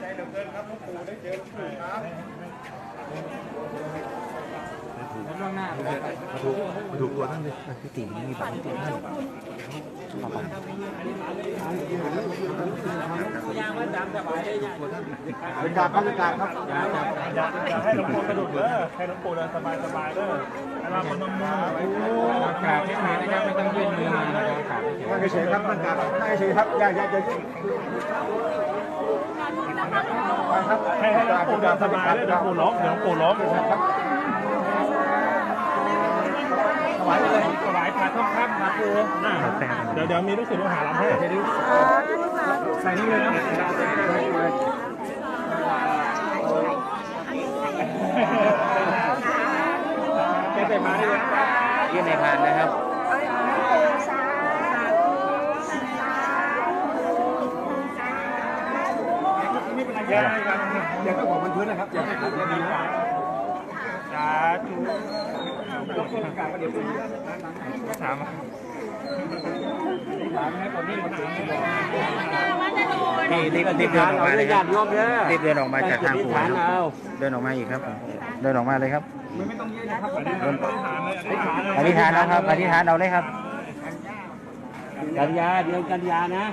ใจเหลือเกินครับหลวงปู่ได้เจอหลวงปู่ครับล่วงหน้ามาถูกมาถูกตัวท่านเลยพี่ติ๋มมีบัตรพี่ติ๋มให้ขอบคุณ เป็นการพัฒนาครับอยาอย่าให้หลวงปู่กระดุดเด้อให้หลวงปู่เดินสบายสบายๆเด้อให้เราคนนมมือกราบไม่มานะครับไม่ต้องยื่นมือมานะครับกราบเฉยครับนั่งกราบนั่เฉยครับอย่าอย่าอย่าให้ให้หลวงปู่เดินสบายเด้อเดี๋ยปู่ล้มเดี๋ยวหลวงปู่ล้มถวายเลยถวายพระทองคำครับปู่น่ะเดี๋ยวเดี๋ยวมีลูกศิษย์ลูกหารับให้ ใส่นี่เลยนะแกเตะมาได้เลยยื่นในพานนะครับแย่ให้กันอย่าก็บอกบนพื้นนะครับอย่าให้ผมอย่าดีนะสาธุถามนี่รี บรีบเดินออกมาเลยครับรีบเดินออกมาจากทางครัวครับเอาเดินออกมาอีกครับเดินออกมาเลยครับอธิษฐานเลยอธิษฐานแล้วครับอธิษฐานเอาเลยครับกันยาเดือนกันยานะ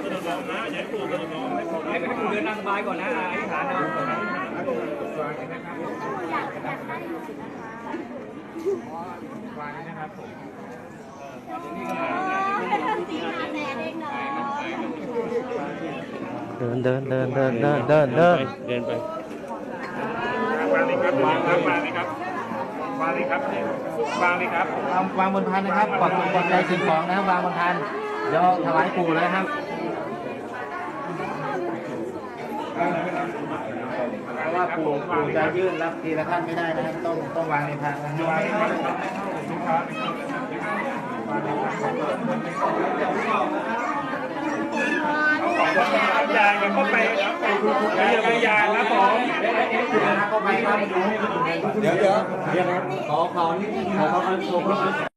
ให้ไปดูเดินนั่งสบายก่อนนะอธิษฐานเอาเดินเดินเดินเดินเดินเดินเดินเดินไปวางเลยครับวางครับวางครับ วางเลยครับวางเลยครับวางวางบนพานนะครับปลอดปลอดใจสิ่งของนะครับวางบนพานเดี๋ยวถวายปู่เลยครับเพราะว่าปู่ปู่จะยื่นรับทีละท่านไม่ได้นะครับต้องต้องวางในพานนะครับ ยายมันก็ไปยายายนะผมเดี๋ยวเดี๋ยวขอขอนี่ขอขอขอ